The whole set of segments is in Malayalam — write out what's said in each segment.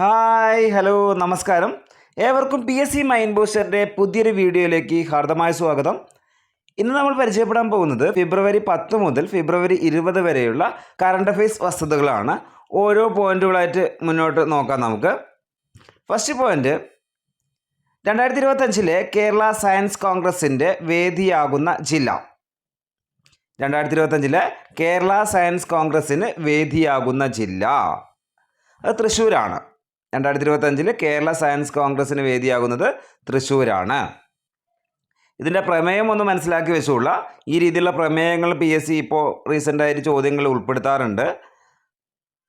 ഹായ് ഹലോ നമസ്കാരം. ഏവർക്കും പി എസ് സി മൈൻഡ് ബൂസ്റ്ററിന്റെ പുതിയൊരു വീഡിയോയിലേക്ക് ഹാർദമായ സ്വാഗതം. ഇന്ന് നമ്മൾ പരിചയപ്പെടാൻ പോകുന്നത് ഫെബ്രുവരി പത്ത് മുതൽ ഫെബ്രുവരി ഇരുപത് വരെയുള്ള കറണ്ട് അഫയേഴ്സ് വസ്തുതകളാണ്. ഓരോ പോയിന്റുകളായിട്ട് മുന്നോട്ട് നോക്കാം നമുക്ക്. ഫസ്റ്റ് പോയിന്റ് രണ്ടായിരത്തി ഇരുപത്തഞ്ചിലെ കേരള സയൻസ് കോൺഗ്രസിന്റെ വേദിയാകുന്ന ജില്ല. രണ്ടായിരത്തി ഇരുപത്തഞ്ചിലെ കേരള സയൻസ് കോൺഗ്രസ്സിന് വേദിയാകുന്ന ജില്ല. അത് തൃശ്ശൂരാണ്. രണ്ടായിരത്തി ഇരുപത്തഞ്ചിൽ കേരള സയൻസ് കോൺഗ്രസിന് വേദിയാകുന്നത് തൃശ്ശൂരാണ്. ഇതിന്റെ പ്രമേയം ഒന്ന് മനസ്സിലാക്കി വെച്ചുള്ള ഈ രീതിയിലുള്ള പ്രമേയങ്ങൾ പി എസ് സി ഇപ്പോൾ റീസെന്റായിട്ട് ചോദ്യങ്ങൾ ഉൾപ്പെടുത്താറുണ്ട്.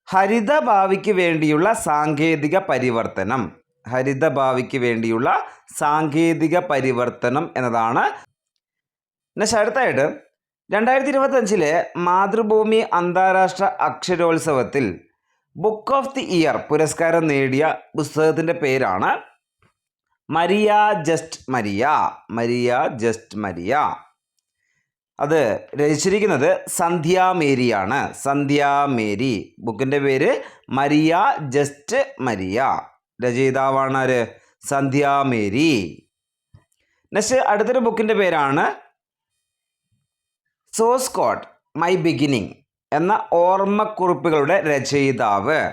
ഹരിതഭാവിക്ക് വേണ്ടിയുള്ള സാങ്കേതിക പരിവർത്തനം. ഹരിതഭാവിക്ക് വേണ്ടിയുള്ള സാങ്കേതിക പരിവർത്തനം എന്നതാണ്. പിന്നെ അടുത്തായിട്ട് രണ്ടായിരത്തി ഇരുപത്തഞ്ചിലെ മാതൃഭൂമി അന്താരാഷ്ട്ര അക്ഷരോത്സവത്തിൽ ബുക്ക് ഓഫ് ദി ഇയർ പുരസ്കാരം നേടിയ പുസ്തകത്തിന്റെ പേരാണ് Maria just Maria Maria just Maria. അത് രചിച്ചിരിക്കുന്നത് സന്ധ്യ മേരിയാണ്. സന്ധ്യ മേരി. ബുക്കിന്റെ പേര് മരിയ ജസ്റ്റ് മരിയ. രചയിതാവാണ് ആര്? സന്ധ്യ മേരി. നെക്സ്റ്റ് അടുത്തൊരു ബുക്കിന്റെ പേരാണ് സോസ്കോട്ട് മൈ ബിഗിനിങ്. എന്ന ഓർമ്മക്കുറിപ്പുകളുടെ രചയിതാവ്.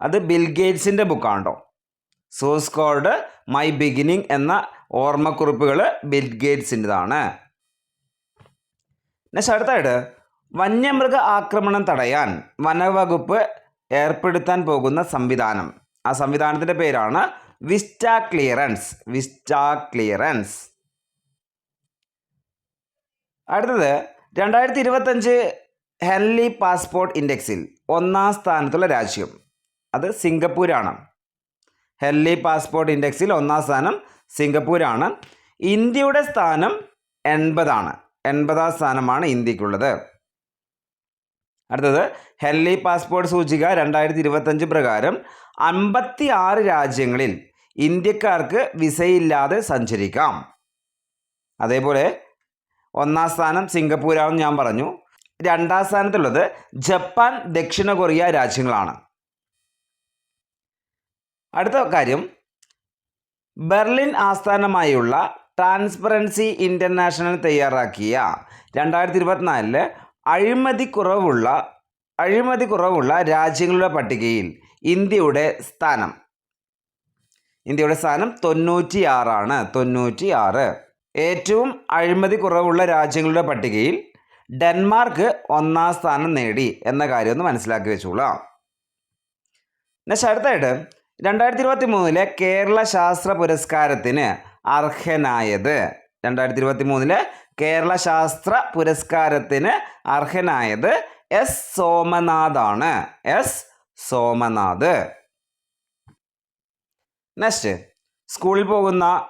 അത് ബിൽഗേറ്റ്സിന്റെ ബുക്കാണ്ടോ ബുക്കാണോ സോസ് കോഡ് മൈ ബിഗിനിങ് എന്ന ഓർമ്മക്കുറിപ്പുകൾ ബിൽഗേറ്റ്സിന്റെതാണ് നെക്സ്റ്റ് അടുത്തായിട്ട് വന്യമൃഗ ആക്രമണം തടയാൻ വനവകുപ്പ് ഏർപ്പെടുത്താൻ പോകുന്ന സംവിധാനം. ആ സംവിധാനത്തിന്റെ പേരാണ് വിസ്റ്റ ക്ലിയറൻസ് വിസ്റ്റ ക്ലിയറൻസ്. അടുത്തത് രണ്ടായിരത്തി ഇരുപത്തഞ്ച് ഹെൻലി പാസ്പോർട്ട് ഇൻഡെക്സിൽ ഒന്നാം സ്ഥാനത്തുള്ള രാജ്യം. അത് സിംഗപ്പൂരാണ്. ഹെൻലി പാസ്പോർട്ട് ഇൻഡെക്സിൽ ഒന്നാം സ്ഥാനം സിംഗപ്പൂരാണ്. ഇന്ത്യയുടെ സ്ഥാനം എൺപതാണ്. എൺപതാം സ്ഥാനമാണ് ഇന്ത്യക്കുള്ളത്. അടുത്തത് ഹെൻലി പാസ്പോർട്ട് സൂചിക രണ്ടായിരത്തി ഇരുപത്തഞ്ച് പ്രകാരം അൻപത്തി ആറ് രാജ്യങ്ങളിൽ ഇന്ത്യക്കാർക്ക് വിസയില്ലാതെ സഞ്ചരിക്കാം. അതേപോലെ ഒന്നാം സ്ഥാനം സിംഗപ്പൂരാണെന്ന് ഞാൻ പറഞ്ഞു. രണ്ടാം സ്ഥാനത്തുള്ളത് ജപ്പാൻ ദക്ഷിണ കൊറിയ രാജ്യങ്ങളാണ്. അടുത്ത കാര്യം ബെർലിൻ ആസ്ഥാനമായുള്ള ട്രാൻസ്പെറൻസി ഇന്റർനാഷണൽ തയ്യാറാക്കിയ രണ്ടായിരത്തി ഇരുപത്തിനാലിൽ അഴിമതി കുറവുള്ള അഴിമതി കുറവുള്ള രാജ്യങ്ങളുടെ പട്ടികയിൽ ഇന്ത്യയുടെ സ്ഥാനം. ഇന്ത്യയുടെ സ്ഥാനം തൊണ്ണൂറ്റി ആറാണ് തൊണ്ണൂറ്റി ആറ് ഏറ്റവും അഴിമതി കുറവുള്ള രാജ്യങ്ങളുടെ പട്ടികയിൽ ഡെൻമാർക്ക് ഒന്നാം സ്ഥാനം നേടി എന്ന കാര്യം ഒന്ന് മനസ്സിലാക്കി വെച്ചോളാം. നെക്സ്റ്റ് അടുത്തായിട്ട് രണ്ടായിരത്തി ഇരുപത്തി മൂന്നിലെ കേരള ശാസ്ത്ര പുരസ്കാരത്തിന് അർഹനായത്. രണ്ടായിരത്തി ഇരുപത്തി മൂന്നിലെ കേരള ശാസ്ത്ര പുരസ്കാരത്തിന് അർഹനായത് എസ് സോമനാഥാണ്. എസ് സോമനാഥ്. നെക്സ്റ്റ് സ്കൂളിൽ പോകുന്ന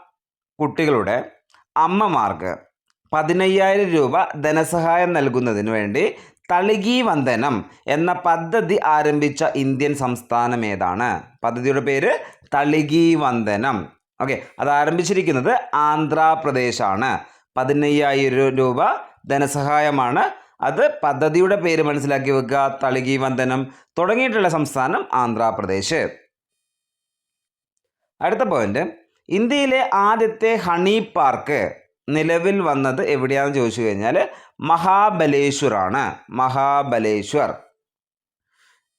കുട്ടികളുടെ അമ്മമാർക്ക് പതിനയ്യായിരം രൂപ ധനസഹായം നൽകുന്നതിന് വേണ്ടി തളികി വന്ദനം എന്ന പദ്ധതി ആരംഭിച്ച ഇന്ത്യൻ സംസ്ഥാനം ഏതാണ്? പദ്ധതിയുടെ പേര് തളികി വന്ദനം. ഓക്കെ അത് ആരംഭിച്ചിരിക്കുന്നത് ആന്ധ്രാപ്രദേശാണ്. പതിനയ്യായിരം രൂപ ധനസഹായമാണ്. അത് പദ്ധതിയുടെ പേര് മനസ്സിലാക്കി വെക്കുക. തളികി വന്ദനം തുടങ്ങിയിട്ടുള്ള സംസ്ഥാനം ആന്ധ്രാപ്രദേശ്. അടുത്ത പോയിന്റ് ഇന്ത്യയിലെ ആദ്യത്തെ ഹണി പാർക്ക് നിലവിൽ വന്നത് എവിടെയാണെന്ന് ചോദിച്ചു കഴിഞ്ഞാൽ മഹാബലേശ്വർ ആണ് മഹാബലേശ്വർ.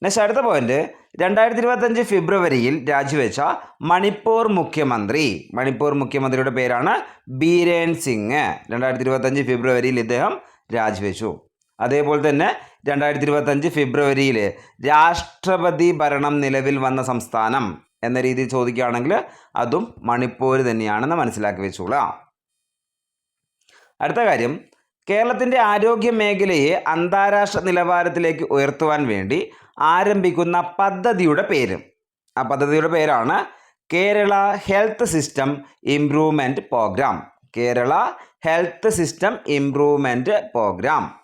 നെക്സ്റ്റ് അടുത്ത പോയിന്റ് രണ്ടായിരത്തി ഇരുപത്തഞ്ച് ഫെബ്രുവരിയിൽ രാജിവെച്ച മണിപ്പൂർ മുഖ്യമന്ത്രി. മണിപ്പൂർ മുഖ്യമന്ത്രിയുടെ പേരാണ് ബീരേൻ സിംഗ്. രണ്ടായിരത്തി ഇരുപത്തഞ്ച് ഫെബ്രുവരിയിൽ ഇദ്ദേഹം രാജിവെച്ചു. അതേപോലെ തന്നെ രണ്ടായിരത്തി ഇരുപത്തഞ്ച് ഫെബ്രുവരിയിൽ രാഷ്ട്രപതി ഭരണം നിലവിൽ വന്ന സംസ്ഥാനം എന്ന രീതിയിൽ ചോദിക്കുകയാണെങ്കിൽ അതും മണിപ്പൂർ തന്നെയാണെന്ന് മനസ്സിലാക്കി വെച്ചോളാം. അടുത്ത കാര്യം കേരളത്തിന്റെ ആരോഗ്യ മേഖലയെ അന്താരാഷ്ട്ര നിലവാരത്തിലേക്ക് ഉയർത്തുവാൻ വേണ്ടി ആരംഭിക്കുന്ന പദ്ധതിയുടെ പേര്. ആ പദ്ധതിയുടെ പേരാണ് Kerala health system improvement programme. Kerala health system improvement programme.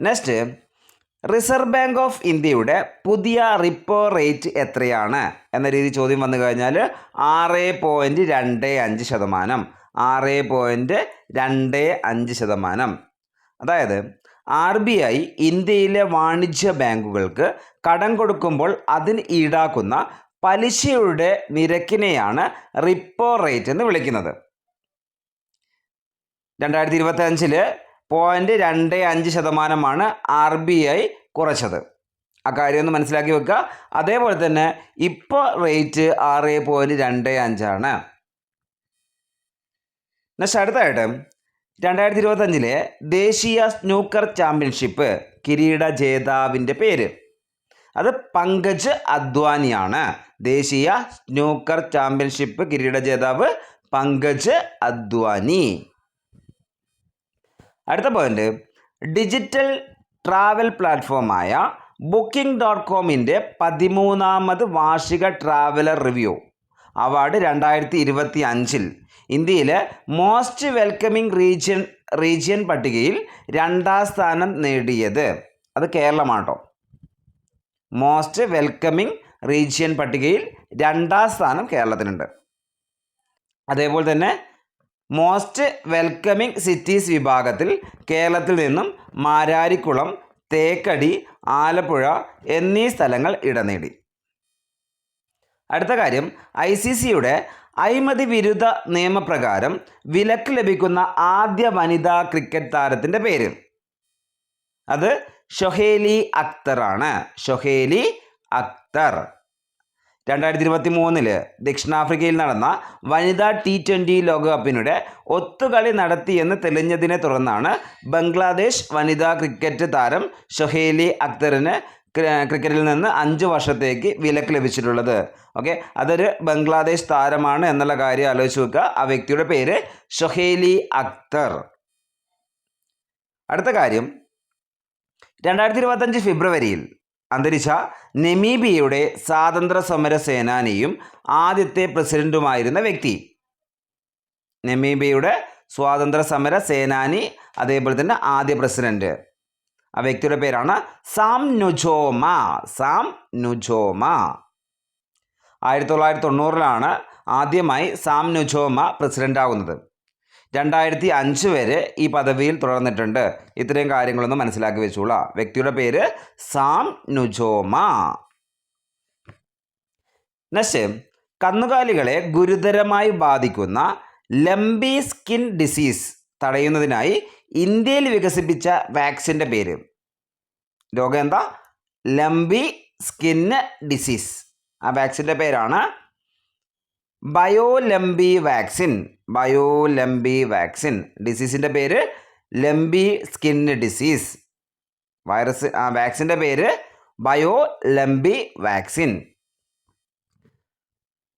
Next reserve bank of ഇന്ത്യയുടെ പുതിയ റിപ്പോ റേറ്റ് എത്രയാണ്? എന്ന രീതി ചോദ്യം വന്നു കഴിഞ്ഞാൽ ആറ് പോയിന്റ് രണ്ട് അഞ്ച് ശതമാനം. ആറ് പോയിന്റ് രണ്ട് അഞ്ച് ശതമാനം. അതായത് ആർ ബി ഐ ഇന്ത്യയിലെ വാണിജ്യ ബാങ്കുകൾക്ക് കടം കൊടുക്കുമ്പോൾ അതിന് ഈടാക്കുന്ന പലിശയുടെ നിരക്കിനെയാണ് റിപ്പോ റേറ്റ് എന്ന് വിളിക്കുന്നത്. രണ്ടായിരത്തി ഇരുപത്തി അഞ്ചിൽ പോയിന്റ് രണ്ട് അഞ്ച് ശതമാനമാണ് ആർ ബി ഐ കുറച്ചത്. ആ കാര്യം ഒന്ന് മനസ്സിലാക്കി വെക്കുക. അതേപോലെ തന്നെ ഇപ്പോൾ റേറ്റ് ആറ് പോയിന്റ് രണ്ട് അഞ്ചാണ്. നെക്സ്റ്റ് അടുത്തായിട്ട് രണ്ടായിരത്തി ഇരുപത്തഞ്ചിലെ ദേശീയ സ്നൂക്കർ ചാമ്പ്യൻഷിപ്പ് കിരീട ജേതാവിന്റെ പേര്. അത് പങ്കജ് അദ്വാനിയാണ്. ദേശീയ സ്നൂക്കർ ചാമ്പ്യൻഷിപ്പ് കിരീട ജേതാവ് പങ്കജ് അദ്വാനി. അടുത്ത പോയിന്റ്. ഡിജിറ്റൽ ട്രാവൽ പ്ലാറ്റ്ഫോമായ ബുക്കിംഗ് ഡോട്ട് കോമിന്റെ പതിമൂന്നാമത് വാർഷിക ട്രാവലർ റിവ്യൂ. അവാർഡ് രണ്ടായിരത്തി ഇരുപത്തി അഞ്ചിൽ ഇന്ത്യയിലെ മോസ്റ്റ് വെൽക്കമിംഗ് റീജിയൻ റീജിയൻ പട്ടികയിൽ രണ്ടാം സ്ഥാനം നേടിയത്. അത് കേരളമാട്ടോ. മോസ്റ്റ് വെൽക്കമിംഗ് റീജിയൻ പട്ടികയിൽ രണ്ടാം സ്ഥാനം കേരളത്തിനുണ്ട്. അതേപോലെ തന്നെ മോസ്റ്റ് വെൽക്കമിംഗ് സിറ്റീസ് വിഭാഗത്തിൽ കേരളത്തിൽ നിന്നും മാരാരിക്കുളം തേക്കടി ആലപ്പുഴ എന്നീ സ്ഥലങ്ങൾ ഇടം നേടി. അടുത്ത കാര്യം ഐ സി സിയുടെ അഴിമതി വിരുദ്ധ നിയമപ്രകാരം വിലക്ക് ലഭിക്കുന്ന ആദ്യ വനിതാ ക്രിക്കറ്റ് താരത്തിന്റെ പേര്. അത് ഷൊഹേലി അക്തറാണ് ഷൊഹേലി അക്തർ. രണ്ടായിരത്തി ഇരുപത്തി മൂന്നിൽ ദക്ഷിണാഫ്രിക്കയിൽ നടന്ന വനിതാ ടി ട്വന്റി ലോകകപ്പിനിടെ ഒത്തുകളി നടത്തിയെന്ന് തെളിഞ്ഞതിനെ തുടർന്നാണ് ബംഗ്ലാദേശ് വനിതാ ക്രിക്കറ്റ് താരം ഷൊഹേലി അക്തറിന് ക്രിക്കറ്റിൽ നിന്ന് അഞ്ച് വർഷത്തേക്ക് വിലക്ക് ലഭിച്ചിട്ടുള്ളത്. ഓക്കെ? അതൊരു ബംഗ്ലാദേശ് താരമാണ് എന്നുള്ള കാര്യം ആലോചിച്ച് നോക്കുക. ആ വ്യക്തിയുടെ പേര് ഷൊഹേലി അക്തർ. അടുത്ത കാര്യം. രണ്ടായിരത്തി ഇരുപത്തഞ്ച് ഫെബ്രുവരിയിൽ അന്തരിച്ച നെമീബിയയുടെ സ്വാതന്ത്ര്യ സമര സേനാനിയും ആദ്യത്തെ പ്രസിഡന്റുമായിരുന്ന വ്യക്തി. നെമീബിയയുടെ സ്വാതന്ത്ര്യ സമര സേനാനി അതേപോലെ തന്നെ ആദ്യ പ്രസിഡന്റ്. ആ വ്യക്തിയുടെ പേരാണ് സാം നുജോമ. സാം നുജോമ. ആയിരത്തി തൊള്ളായിരത്തി തൊണ്ണൂറിലാണ് ആദ്യമായി സാം നുജോമ പ്രസിഡന്റ് ആകുന്നത്. രണ്ടായിരത്തി അഞ്ച് വരെ ഈ പദവിയിൽ തുടർന്നിട്ടുണ്ട്. ഇത്രയും കാര്യങ്ങളൊന്നും മനസ്സിലാക്കി വെച്ചോളാം വ്യക്തിയുടെ പേര് സാം നുജോമ. നെക്സ്റ്റ് കന്നുകാലികളെ ഗുരുതരമായി ബാധിക്കുന്ന ലംബി സ്കിൻ ഡിസീസ് തടയുന്നതിനായി ഇന്ത്യയിൽ വികസിപ്പിച്ച വാക്സിന്റെ പേര്. രോഗം എന്താ? Lumpy skin disease. ആ വാക്സിന്റെ പേരാണ് ബയോലംബി വാക്സിൻ. ബയോലംബി വാക്സിൻ. ഡിസീസിന്റെ പേര് ലംബി സ്കിൻ ഡിസീസ്. വൈറസ് ആ വാക്സിന്റെ പേര് ബയോ ലംബി വാക്സിൻ.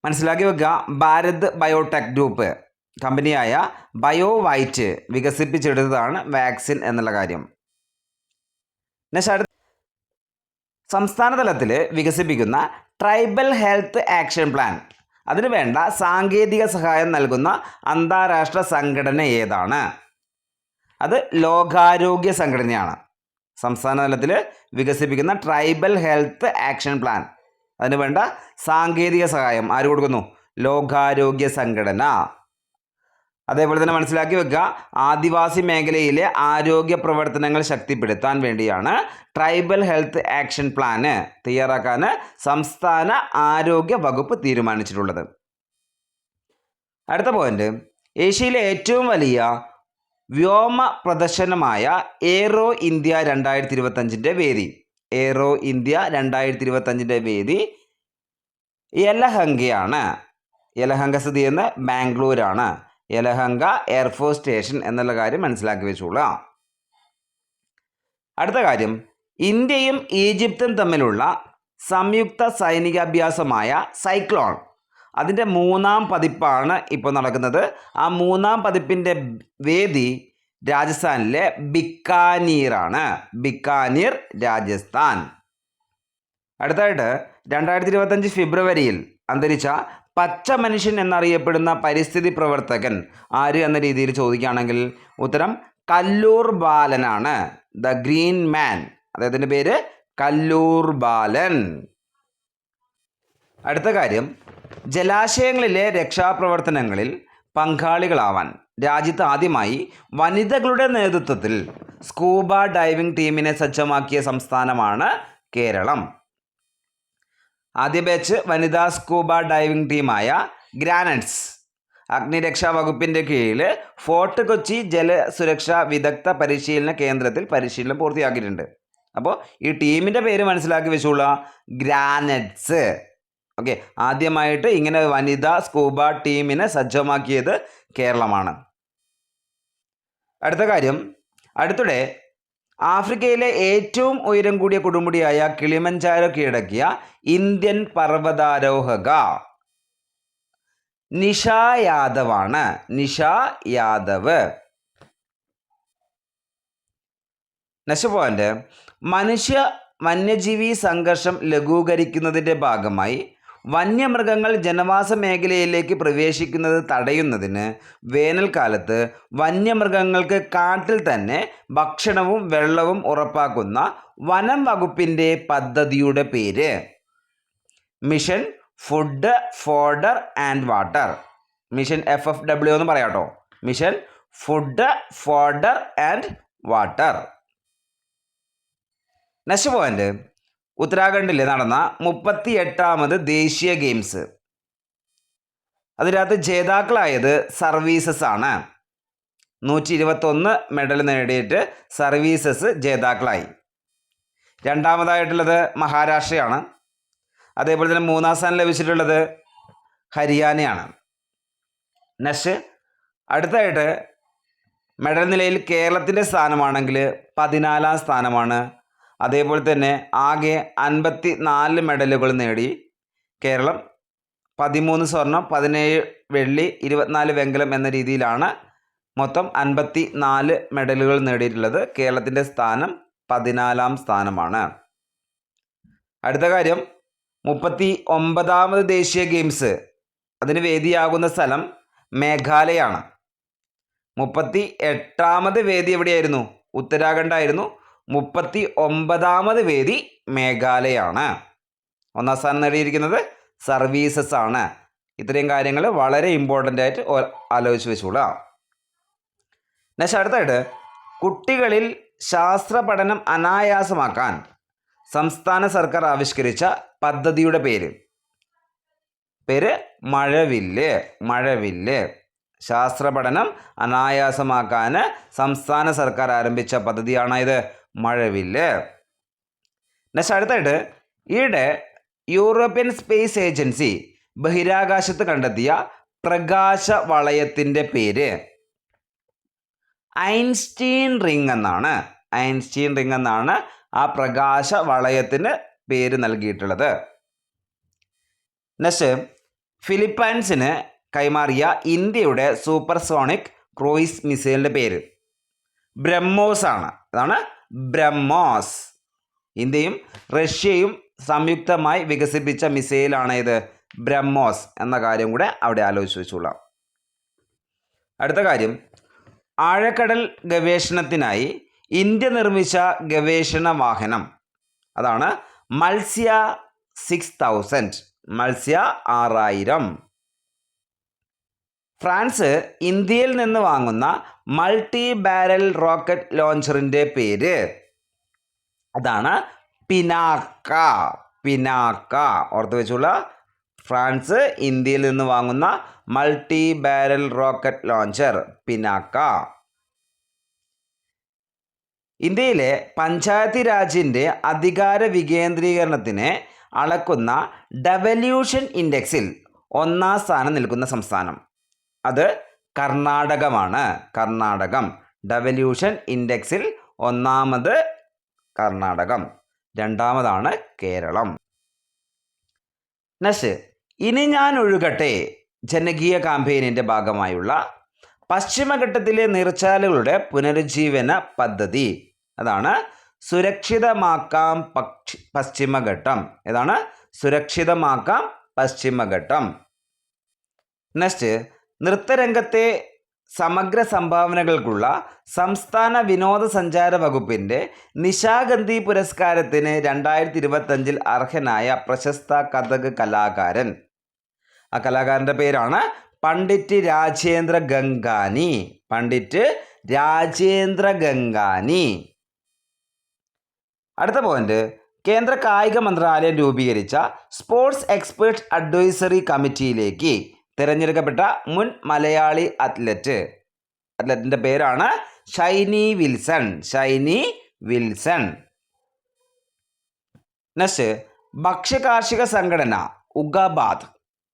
മനസ്സിലാക്കി വെക്കുക. Bharat biotech group. കമ്പനിയായ ബയോവൈറ്റ് വികസിപ്പിച്ചെടുത്തതാണ് വാക്സിൻ എന്നുള്ള കാര്യം. നെക്സ്റ്റ് സംസ്ഥാന തലത്തിൽ വികസിപ്പിക്കുന്ന ട്രൈബൽ ഹെൽത്ത് ആക്ഷൻ പ്ലാൻ. അതിനു വേണ്ട സാങ്കേതിക സഹായം നൽകുന്ന അന്താരാഷ്ട്ര സംഘടന ഏതാണ്? അത് ലോകാരോഗ്യ സംഘടനയാണ്. സംസ്ഥാന തലത്തിൽ വികസിപ്പിക്കുന്ന ട്രൈബൽ ഹെൽത്ത് ആക്ഷൻ പ്ലാൻ. അതിന് വേണ്ട സാങ്കേതിക സഹായം ആര് കൊടുക്കുന്നു? ലോകാരോഗ്യ സംഘടന. അതേപോലെ തന്നെ മനസ്സിലാക്കി വെക്കുക. ആദിവാസി മേഖലയിലെ ആരോഗ്യ പ്രവർത്തനങ്ങൾ ശക്തിപ്പെടുത്താൻ വേണ്ടിയാണ് ട്രൈബൽ ഹെൽത്ത് ആക്ഷൻ പ്ലാന് തയ്യാറാക്കാൻ സംസ്ഥാന ആരോഗ്യ വകുപ്പ് തീരുമാനിച്ചിട്ടുള്ളത്. അടുത്ത പോയിന്റ് ഏഷ്യയിലെ ഏറ്റവും വലിയ വ്യോമ പ്രദർശനമായ എയ്റോ ഇന്ത്യ രണ്ടായിരത്തി ഇരുപത്തഞ്ചിന്റെ വേദി. എയ്റോ ഇന്ത്യ രണ്ടായിരത്തി ഇരുപത്തഞ്ചിന്റെ വേദി യലഹങ്കയാണ്. യലഹങ്ക സ്ഥിതി ചെയ്യുന്ന ബാംഗ്ലൂരാണ്. യലഹങ്ക എയർഫോഴ്സ് സ്റ്റേഷൻ എന്നുള്ള കാര്യം മനസ്സിലാക്കി വെച്ചോളൂ. അടുത്ത കാര്യം ഇന്ത്യയും ഈജിപ്തും തമ്മിലുള്ള സംയുക്ത സൈനികാഭ്യാസമായ സൈക്ലോൺ. അതിന്റെ മൂന്നാം പതിപ്പാണ് ഇപ്പോൾ നടക്കുന്നത്. ആ മൂന്നാം പതിപ്പിന്റെ വേദി രാജസ്ഥാനിലെ ബിക്കാനീറാണ്. ബിക്കാനീർ രാജസ്ഥാൻ. അടുത്തായിട്ട് രണ്ടായിരത്തി ഇരുപത്തഞ്ച് ഫെബ്രുവരിയിൽ അന്തരിച്ച പച്ച മനുഷ്യൻ എന്നറിയപ്പെടുന്ന പരിസ്ഥിതി പ്രവർത്തകൻ ആര് എന്ന രീതിയിൽ ചോദിക്കുകയാണെങ്കിൽ ഉത്തരം കല്ലൂർ ബാലനാണ്. The green man. അദ്ദേഹത്തിന്റെ പേര് കല്ലൂർ ബാലൻ. അടുത്ത കാര്യം. ജലാശയങ്ങളിലെ രക്ഷാപ്രവർത്തനങ്ങളിൽ പങ്കാളികളാവാൻ രാജ്യത്ത് ആദ്യമായി വനിതകളുടെ നേതൃത്വത്തിൽ സ്കൂബ ഡൈവിംഗ് ടീമിനെ സജ്ജമാക്കിയ സംസ്ഥാനമാണ് കേരളം. ആദ്യ ബാച്ച് വനിതാ സ്കൂബ ഡൈവിംഗ് ടീമായ ഗ്രാനറ്റ്സ്. അഗ്നിരക്ഷാ വകുപ്പിന്റെ കീഴിൽ ഫോർട്ട് കൊച്ചി ജലസുരക്ഷാ വിദഗ്ധ പരിശീലന കേന്ദ്രത്തിൽ പരിശീലനം പൂർത്തിയാക്കിയിട്ടുണ്ട്. അപ്പോൾ ഈ ടീമിന്റെ പേര് മനസ്സിലാക്കി വെച്ചോളൂ. ഗ്രാനറ്റ്സ്. ഓക്കെ ആദ്യമായിട്ട് ഇങ്ങനെ വനിതാ സ്കൂബ ടീമിനെ സജ്ജമാക്കിയത് കേരളമാണ്. അടുത്ത കാര്യം അടുത്തിടെ ആഫ്രിക്കയിലെ ഏറ്റവും ഉയരം കൂടിയ കൊടുമുടിയായ കിളിമഞ്ചാരോ കീഴടക്കിയ ഇന്ത്യൻ പർവതാരോഹക നിഷ യാദവാണ്. നിഷ യാദവ്. നെക്സ്റ്റ് മനുഷ്യ വന്യജീവി സംഘർഷം ലഘൂകരിക്കുന്നതിന്റെ ഭാഗമായി വന്യമൃഗങ്ങൾ ജനവാസ മേഖലയിലേക്ക് പ്രവേശിക്കുന്നത് തടയുന്നതിന് വേനൽക്കാലത്ത് വന്യമൃഗങ്ങൾക്ക് കാട്ടിൽ തന്നെ ഭക്ഷണവും വെള്ളവും ഉറപ്പാക്കുന്ന വനം വകുപ്പിന്റെ പദ്ധതിയുടെ പേര്. Mission food fodder and water. Mission F F W എന്ന് പറയാം കേട്ടോ. Mission food fodder and water. Next point. ഉത്തരാഖണ്ഡിൽ നടന്ന മുപ്പത്തി എട്ടാമത് ദേശീയ ഗെയിംസ്. അതിനകത്ത് ജേതാക്കളായത് സർവീസസ് ആണ്. നൂറ്റി ഇരുപത്തൊന്ന് മെഡൽ നേടിയിട്ട് സർവീസസ് ജേതാക്കളായി. രണ്ടാമതായിട്ടുള്ളത് മഹാരാഷ്ട്രയാണ്. അതേപോലെ തന്നെ മൂന്നാം സ്ഥാനം ലഭിച്ചിട്ടുള്ളത് ഹരിയാനയാണ്. നെക്സ്റ്റ് അടുത്തായിട്ട് മെഡൽ നിലയിൽ കേരളത്തിന്റെ സ്ഥാനമാണെങ്കിൽ പതിനാലാം സ്ഥാനമാണ് അതേപോലെ തന്നെ ആകെ അൻപത്തി നാല് മെഡലുകൾ നേടി. കേരളം പതിമൂന്ന് സ്വർണം പതിനേഴ് വെള്ളി ഇരുപത്തിനാല് വെങ്കലം എന്ന രീതിയിലാണ് മൊത്തം അൻപത്തി നാല് മെഡലുകൾ നേടിയിട്ടുള്ളത്. കേരളത്തിന്റെ സ്ഥാനം പതിനാലാം സ്ഥാനമാണ്. അടുത്ത കാര്യം മുപ്പത്തി ഒമ്പതാമത് ദേശീയ ഗെയിംസ്. അതിന് വേദിയാകുന്ന സ്ഥലം മേഘാലയാണ്. മുപ്പത്തി എട്ടാമത് വേദി എവിടെയായിരുന്നു? ഉത്തരാഖണ്ഡായിരുന്നു. മുപ്പത്തി ഒമ്പതാമത് വേദി മേഘാലയാണ്. ഒന്നാം സ്ഥാനം നേടിയിരിക്കുന്നത് സർവീസസ് ആണ്. ഇത്രയും കാര്യങ്ങൾ വളരെ ഇമ്പോർട്ടന്റ് ആയിട്ട് ആലോചിച്ച് വെച്ചോളാം നെക്സ്റ്റ് അടുത്തായിട്ട് കുട്ടികളിൽ ശാസ്ത്ര പഠനം അനായാസമാക്കാൻ സംസ്ഥാന സർക്കാർ ആവിഷ്കരിച്ച പദ്ധതിയുടെ പേര്. പേര് മഴവില്ല് മഴവില്ല്. ശാസ്ത്ര പഠനം അനായാസമാക്കാൻ സംസ്ഥാന സർക്കാർ ആരംഭിച്ച പദ്ധതിയാണ് ഇത് മഴവില്ല് നെക്സ്റ്റ് അടുത്തായിട്ട് ഈയിടെ യൂറോപ്യൻ സ്പേസ് ഏജൻസി ബഹിരാകാശത്ത് കണ്ടെത്തിയ പ്രകാശ വളയത്തിന്റെ പേര് ഐൻസ്റ്റീൻ റിംഗ് എന്നാണ്. ഐൻസ്റ്റീൻ റിംഗ് എന്നാണ് ആ പ്രകാശ വളയത്തിന് പേര് നൽകിയിട്ടുള്ളത്. നെക്സ്റ്റ് ഫിലിപ്പൈൻസിന് കൈമാറിയ ഇന്ത്യയുടെ സൂപ്പർസോണിക് ക്രൂയിസ് മിസൈലിന്റെ പേര് ബ്രഹ്മോസ് ആണ് അതാണ് ബ്രഹ്മോസ്. ഇന്ത്യയും റഷ്യയും സംയുക്തമായി വികസിപ്പിച്ച മിസൈലാണ് ഇത് ബ്രഹ്മോസ് എന്ന കാര്യം കൂടെ അവിടെ ആലോചിച്ച് വെച്ചോളാം. അടുത്ത കാര്യം. ആഴക്കടൽ ഗവേഷണത്തിനായി ഇന്ത്യ നിർമ്മിച്ച ഗവേഷണ വാഹനം. അതാണ് മത്സ്യ സിക്സ് തൗസൻഡ് മത്സ്യ ആറായിരം. ഫ്രാൻസ് ഇന്ത്യയിൽ നിന്ന് വാങ്ങുന്ന മൾട്ടി ബാരൽ റോക്കറ്റ് ലോഞ്ചറിന്റെ പേര്. അതാണ് പിനാക്ക. പിനാക്ക. ഓർത്ത് വെച്ചുള്ള ഫ്രാൻസ് ഇന്ത്യയിൽ നിന്ന് വാങ്ങുന്ന multi barrel rocket launcher Pinaka. ഇന്ത്യയിലെ പഞ്ചായത്തി രാജിന്റെ അധികാര വികേന്ദ്രീകരണത്തിന് അളക്കുന്ന ഡെവല്യൂഷൻ ഇൻഡെക്സിൽ ഒന്നാം സ്ഥാനം നിൽക്കുന്ന സംസ്ഥാനം. അത് കർണാടകമാണ്. കർണാടകം. ഡെവല്യൂഷൻ ഇൻഡെക്സിൽ ഒന്നാമത് കർണാടകം. രണ്ടാമതാണ് കേരളം. നെക്സ്റ്റ് ഇനി ഞാൻ ഒഴുകട്ടെ ജനകീയ കാമ്പയിനിന്റെ ഭാഗമായുള്ള പശ്ചിമഘട്ടത്തിലെ നീർച്ചാലുകളുടെ പുനരുജ്ജീവന പദ്ധതി. അതാണ് സുരക്ഷിതമാക്കാം പക്ഷി പശ്ചിമഘട്ടം. ഏതാണ്? സുരക്ഷിതമാക്കാം പശ്ചിമഘട്ടം. നെക്സ്റ്റ് നൃത്തരംഗത്തെ സമഗ്ര സംഭാവനകൾക്കുള്ള സംസ്ഥാന വിനോദസഞ്ചാര വകുപ്പിന്റെ നിശാഗന്ധി പുരസ്കാരത്തിന് രണ്ടായിരത്തി ഇരുപത്തഞ്ചിൽ അർഹനായ പ്രശസ്ത കഥക് കലാകാരൻ. ആ കലാകാരന്റെ പേരാണ് പണ്ഡിറ്റ് രാജേന്ദ്ര ഗംഗാനി. പണ്ഡിറ്റ് രാജേന്ദ്ര ഗംഗാനി. അടുത്ത പോയിന്റ് കേന്ദ്ര കായിക മന്ത്രാലയം രൂപീകരിച്ച സ്പോർട്സ് എക്സ്പേർട്ട് അഡ്വൈസറി കമ്മിറ്റിയിലേക്ക് തിരഞ്ഞെടുക്കപ്പെട്ട മുൻ മലയാളി അത്ലറ്റ് അത്ലറ്റിന്റെ പേരാണ് Shiny Wilson. Shiny Wilson. Next ഭക്ഷ്യകാർഷിക സംഘടന ഉഗബാദ്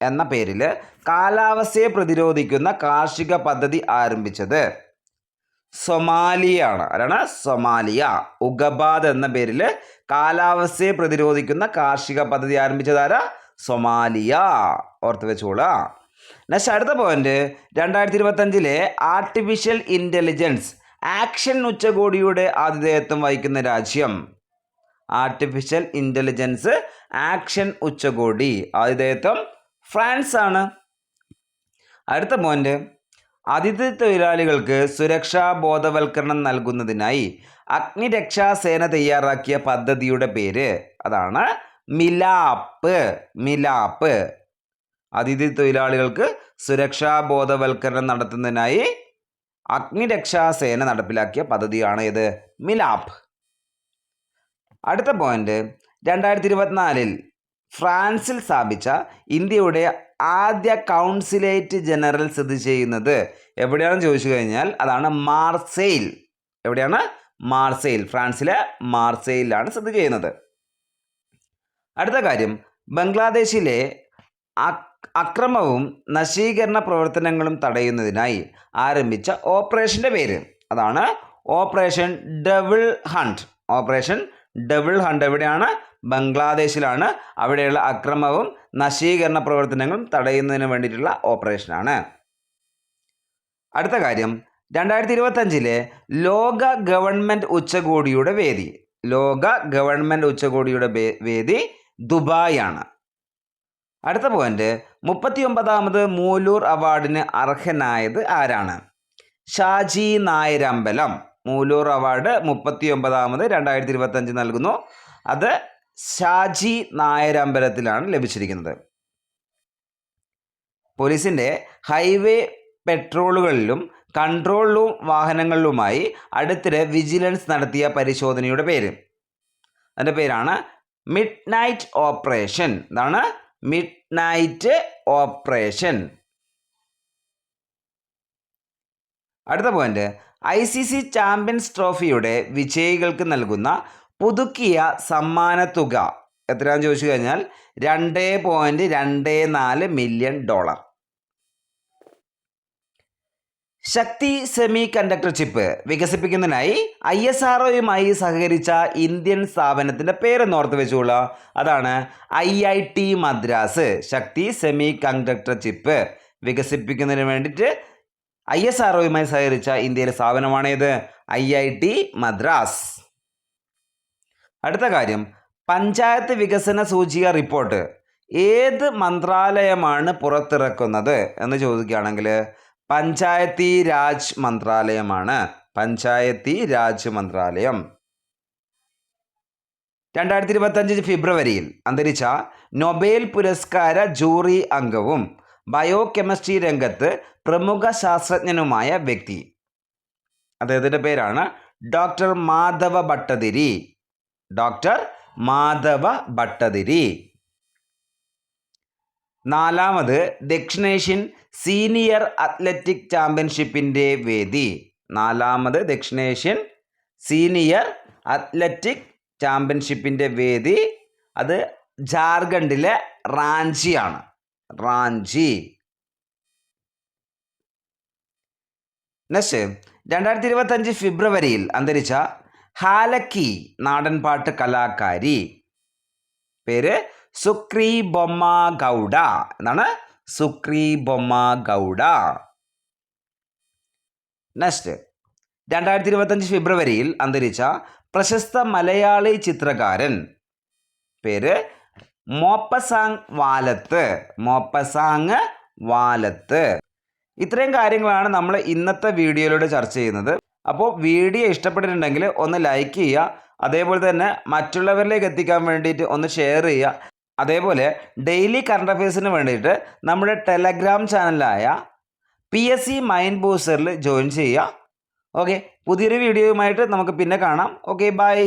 എന്ന പേരിൽ കാലാവസ്ഥയെ പ്രതിരോധിക്കുന്ന കാർഷിക പദ്ധതി ആരംഭിച്ചത് സൊമാലിയാണ്. ആരാണ്? സൊമാലിയ. ഉഗബാദ് എന്ന പേരിൽ കാലാവസ്ഥയെ പ്രതിരോധിക്കുന്ന കാർഷിക പദ്ധതി ആരംഭിച്ചതാരാ സൊമാലിയ. ഓർത്ത് വെച്ചോളാ. നെക്സ്റ്റ് അടുത്ത പോയിന്റ് രണ്ടായിരത്തി ഇരുപത്തഞ്ചിലെ ആർട്ടിഫിഷ്യൽ ഇന്റലിജൻസ് ആക്ഷൻ ഉച്ചകോടിയുടെ ആതിഥേയത്വം വഹിക്കുന്ന രാജ്യം. ആർട്ടിഫിഷ്യൽ ഇന്റലിജൻസ് ആക്ഷൻ ഉച്ചകോടി ആതിഥേയത്വം ഫ്രാൻസ് ആണ്. അടുത്ത പോയിന്റ് അതിഥി തൊഴിലാളികൾക്ക് സുരക്ഷാ ബോധവൽക്കരണം നൽകുന്നതിനായി അഗ്നിരക്ഷാ സേന തയ്യാറാക്കിയ പദ്ധതിയുടെ പേര് അതാണ് മിലാപ്പ്. മിലാപ്പ്. അതിഥി തൊഴിലാളികൾക്ക് സുരക്ഷാ ബോധവൽക്കരണം നടത്തുന്നതിനായി അഗ്നിരക്ഷാ സേന നടപ്പിലാക്കിയ പദ്ധതിയാണ് ഇത്. മിലാപ്പ് അടുത്ത പോയിന്റ് രണ്ടായിരത്തി ഇരുപത്തിനാലിൽ ഫ്രാൻസിൽ സ്ഥാപിച്ച ഇന്ത്യയുടെ ആദ്യ കൗൺസിലേറ്റ് ജനറൽ സ്ഥിതി ചെയ്യുന്നത് എവിടെയാണെന്ന് ചോദിച്ചു കഴിഞ്ഞാൽ അതാണ് മാർസെയിൽ. എവിടെയാണ്? മാർസെയിൽ. ഫ്രാൻസിലെ മാർസെയിലാണ് സ്ഥിതി ചെയ്യുന്നത്. അടുത്ത കാര്യം. ബംഗ്ലാദേശിലെ അക്രമവും നശീകരണ പ്രവർത്തനങ്ങളും തടയുന്നതിനായി ആരംഭിച്ച ഓപ്പറേഷന്റെ പേര്. അതാണ് operation double hunt. Operation double hunt എവിടെയാണ്? ബംഗ്ലാദേശിലാണ്. അവിടെയുള്ള അക്രമവും നശീകരണ പ്രവർത്തനങ്ങളും തടയുന്നതിന് വേണ്ടിയിട്ടുള്ള ഓപ്പറേഷനാണ്. അടുത്ത കാര്യം. രണ്ടായിരത്തി ഇരുപത്തഞ്ചിലെ ലോക ഗവൺമെന്റ് ഉച്ചകോടിയുടെ വേദി. ലോക ഗവൺമെന്റ് ഉച്ചകോടിയുടെ വേദി ദുബായ് ആണ് അടുത്ത പോയിന്റ് മുപ്പത്തി ഒമ്പതാമത് മൂലൂർ അവാർഡിന് അർഹനായത് ആരാണ്? ഷാജി നായരമ്പലം മൂലൂർ അവാർഡ് മുപ്പത്തി ഒമ്പതാമത് രണ്ടായിരത്തി ഇരുപത്തഞ്ച് നൽകുന്നു. അത് ഷാജി നായരമ്പലത്തിലാണ് ലഭിച്ചിരിക്കുന്നത്. പോലീസിന്റെ ഹൈവേ പെട്രോളുകളിലും കൺട്രോൾ റൂം വാഹനങ്ങളിലുമായി അടുത്തിടെ വിജിലൻസ് നടത്തിയ പരിശോധനയുടെ പേര്. അതിന്റെ പേരാണ് മിഡ് നൈറ്റ് ഓപ്പറേഷൻ. എന്താണ് മിഡ് നൈറ്റ് ഓപ്പറേഷൻ അടുത്ത point I C C champions ട്രോഫിയുടെ വിജയികൾക്ക് നൽകുന്ന പുതുക്കിയ സമ്മാനത്തുക എത്രയാണെന്ന് ചോദിച്ചു കഴിഞ്ഞാൽ രണ്ട് പോയിന്റ് രണ്ട് നാല് million dollar Shakti semiconductor chip വികസിപ്പിക്കുന്നതിനായി I S R ഒയുമായി സഹകരിച്ച ഇന്ത്യൻ സ്ഥാപനത്തിന്റെ പേരെന്ന് ഓർത്ത് വെച്ചുകൊള്ളുക അതാണ് I I T Madras. Shakti semiconductor chip വികസിപ്പിക്കുന്നതിന് വേണ്ടിയിട്ട് ഐ എസ് ആർ ഒയുമായി സഹകരിച്ച ഇന്ത്യയിലെ സ്ഥാപനമാണേത്. I I T Madras. അടുത്ത കാര്യം പഞ്ചായത്ത് വികസന സൂചിക റിപ്പോർട്ട്. ഏത് മന്ത്രാലയമാണ് പുറത്തിറക്കുന്നത് എന്ന് ചോദിക്കുകയാണെങ്കിൽ പഞ്ചായത്തി രാജ് മന്ത്രാലയമാണ്. പഞ്ചായത്തി രാജ് മന്ത്രാലയം. രണ്ടായിരത്തി ഇരുപത്തഞ്ച് ഫെബ്രുവരിയിൽ അന്തരിച്ച നൊബേൽ പുരസ്കാര ജൂറി അംഗവും ബയോ കെമിസ്ട്രി രംഗത്ത് പ്രമുഖ ശാസ്ത്രജ്ഞനുമായ വ്യക്തി. അദ്ദേഹത്തിന്റെ പേരാണ് ഡോക്ടർ മാധവ ഭട്ടതിരി. ഡോക്ടർ മാധവ ഭട്ടതിരി. നാലാമത് ദക്ഷിണേഷ്യൻ സീനിയർ അത്ലറ്റിക് ചാമ്പ്യൻഷിപ്പിന്റെ വേദി. നാലാമത് ദക്ഷിണേഷ്യൻ സീനിയർ അത്ലറ്റിക് ചാമ്പ്യൻഷിപ്പിന്റെ വേദി. അത് ജാർഖണ്ഡിലെ റാഞ്ചിയാണ് റാഞ്ചി. നെക്സ്റ്റ് രണ്ടായിരത്തി ഇരുപത്തഞ്ച് ഫെബ്രുവരിയിൽ അന്തരിച്ച ഹാലക്കി നാടൻപാട്ട് കലാകാരി. പേര് സുക്രി ബൊമ്മ ഗൗഡ എന്നാണ് സുക്രി ബൊമ്മ ഗൗഡ നെക്സ്റ്റ് രണ്ടായിരത്തി ഇരുപത്തഞ്ച് ഫെബ്രുവരിയിൽ അന്തരിച്ച പ്രശസ്ത മലയാളി ചിത്രകാരൻ പേര് മോപ്പസാങ് വാലത്ത്. മോപ്പസാങ് വാലത്ത്. ഇത്രയും കാര്യങ്ങളാണ് നമ്മൾ ഇന്നത്തെ വീഡിയോയിലൂടെ ചർച്ച ചെയ്യുന്നത്. അപ്പോൾ വീഡിയോ ഇഷ്ടപ്പെട്ടിട്ടുണ്ടെങ്കിൽ ഒന്ന് ലൈക്ക് ചെയ്യുക. അതേപോലെ തന്നെ മറ്റുള്ളവരിലേക്ക് എത്തിക്കാൻ വേണ്ടിയിട്ട് ഒന്ന് ഷെയർ ചെയ്യുക. അതേപോലെ ഡെയിലി കറണ്ട് അഫയേഴ്സിന് വേണ്ടിയിട്ട് നമ്മുടെ ടെലഗ്രാം ചാനലായ പി എസ് സി മൈൻഡ് ബൂസ്റ്ററിൽ ജോയിൻ ചെയ്യുക. ഓക്കെ പുതിയൊരു വീഡിയോയുമായിട്ട് നമുക്ക് പിന്നെ കാണാം. Okay bye